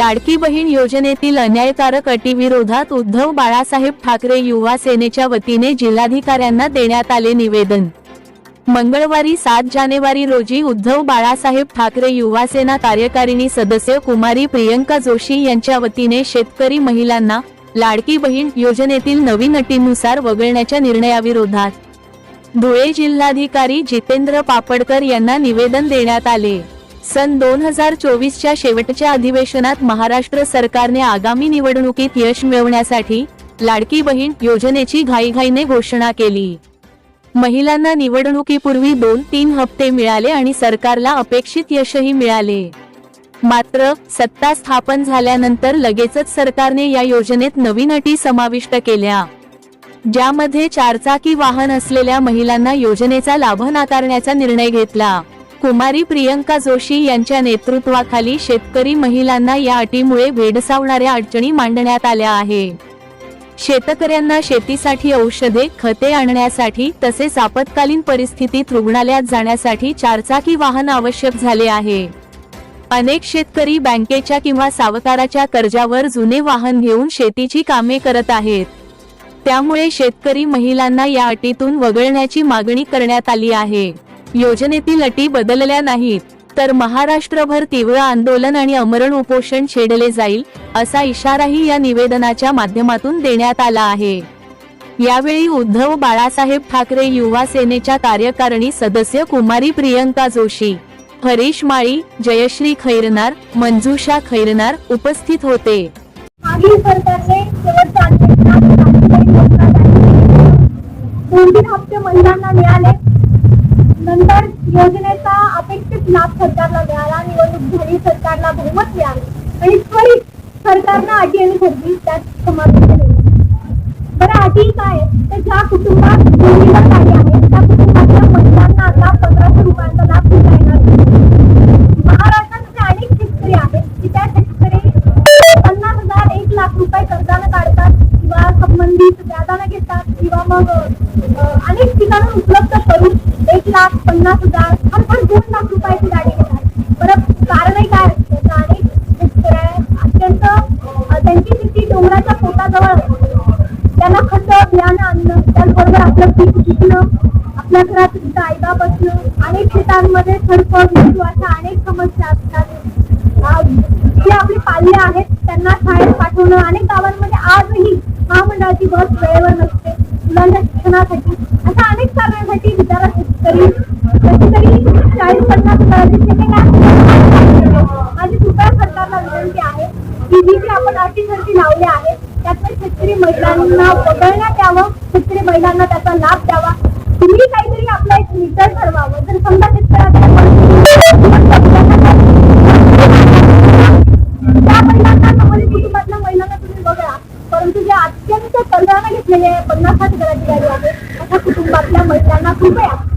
लाडकी बहीण योजनेतील अन्यायकारक अटीविरोधात उद्धव बाळासाहेब ठाकरे युवा सेनेच्या वतीने जिल्हाधिकाऱ्यांना देण्यात आले निवेदन. मंगळवारी सात जानेवारी रोजी उद्धव बाळासाहेब ठाकरे युवा सेना कार्यकारिणी सदस्य कुमारी प्रियंका जोशी यांच्या वतीने शेतकरी महिलांना लाडकी बहीण योजनेतील नवीन अटीनुसार वगळण्याच्या निर्णयाविरोधात. धुळे जिल्हाधिकारी जितेंद्र पापडकर यांना निवेदन देण्यात आले. सन दोन हजार चोवीसच्या शेवटच्या अधिवेशनात महाराष्ट्र सरकारने आगामी निवडणुकीत यश मिळवण्यासाठी लाडकी बहीण योजनेची घाईघाईने घोषणा केली. महिलांना निवडणुकीपूर्वी दोन तीन हप्ते मिळाले आणि सरकारला अपेक्षित यशही मिळाले. मात्र सत्ता स्थापन झाल्यानंतर लगेचच सरकारने या योजनेत नवीन अटी समाविष्ट केल्या. ज्यामध्ये चारचाकी वाहन असलेल्या महिलांना योजनेचा लाभ नाकारण्याचा निर्णय घेतला. कुमारी प्रियंका जोशी यांच्या नेतृत्वाखाली शेतकरी महिलांना या अटीमुळे भेडसावणाऱ्या अडचणी मांडण्यात आल्या आहे. शेतकऱ्यांना शेतीसाठी औषधे खते आणण्यासाठी तसेच आपत्कालीन परिस्थितीत रुग्णालयात जाण्यासाठी चारचाकी वाहन आवश्यक झाले आहे. अनेक शेतकरी बँकेच्या किंवा सावकाराच्या कर्जावर जुने वाहन घेऊन शेतीची कामे करत आहेत. त्यामुळे शेतकरी महिलांना या अटीतून वगळण्याची मागणी करण्यात आली आहे. योजनेतील अटी बदलल्या नाहीत तर महाराष्ट्रभर तीव्र आंदोलन आणि अमरण उपोषण छेडले जाईल असा इशाराही या निवेदनाच्या माध्यमातून देण्यात आला आहे. यावेळी उद्धव बाळासाहेब ठाकरे युवा सेनेच्या कार्यकारिणी सदस्य कुमारी प्रियंका जोशी हरीश माळी जयश्री खैरनार मंजुषा खैरनार उपस्थित होते. मागील सरकारने हप्ते महिलांना मिळाले योजनेचा अपेक्षित लाभ सरकारला मिळाला निवडणूक झाली सरकारला बहुमत मिळाले. आणि त्वरित सरकारनं अटी आणि भरली त्यात समाविष्ट केली. बरं अटी काय तर ज्या कुटुंबात मुलीला काही आहे त्या कुटुंबातल्या महिलांना आता पंधराशे रुपयांचा लाभ देता येणार महाराष्ट्रात अनेक शेतकरी आहेत की त्या शेतकरी पन्नास हजार एक लाख रुपये कर्जानं काढतात किंवा संबंधित व्याजानं घेतात किंवा मग अनेक ठिकाणं उपलब्ध करून एक लाख पन्नास हजार अर्थात दोन लाख रुपयाची गाडी घेतात. बरं कारणही काय असते? तर अत्यंत त्यांची स्थिती डोंगराच्या पोटाजवळ असते त्यांना खत बियाणं आणणं त्याचबरोबर आपलं पीक विकणं आपल्या घरात तुमचं आईबाप असणं अनेक शेतांमध्ये खडपड मृत्यू अशा अनेक समस्या असतात. जे आपले पाल्य आहेत त्यांना शाळेत पाठवणं अनेक गावांमध्ये आजही महामंडळाची बस वेळेवर नसते. मुलांच्या शिक्षणासाठी अशा अनेक कारणासाठी बिचारा शेतकरी शेतकरी चाळीस पन्नास हजाराचे शेती माझी कृपया सरकारला विनंती आहे की जी जी आपण अटी शर्ती लावल्या आहेत त्यातून शेतकरी महिलांना वगळण्यात यावं शेतकरी महिलांना त्याचा लाभ द्यावा. तुम्ही काहीतरी आपला एक मीटर ठरवावं. जर समजा त्या महिलांना समोरील कुटुंबातल्या महिलांना तुम्ही बघा परंतु जे अत्यंत कल्याण घेतलेले पन्नास साठ घराची गाडी आहे nothing back.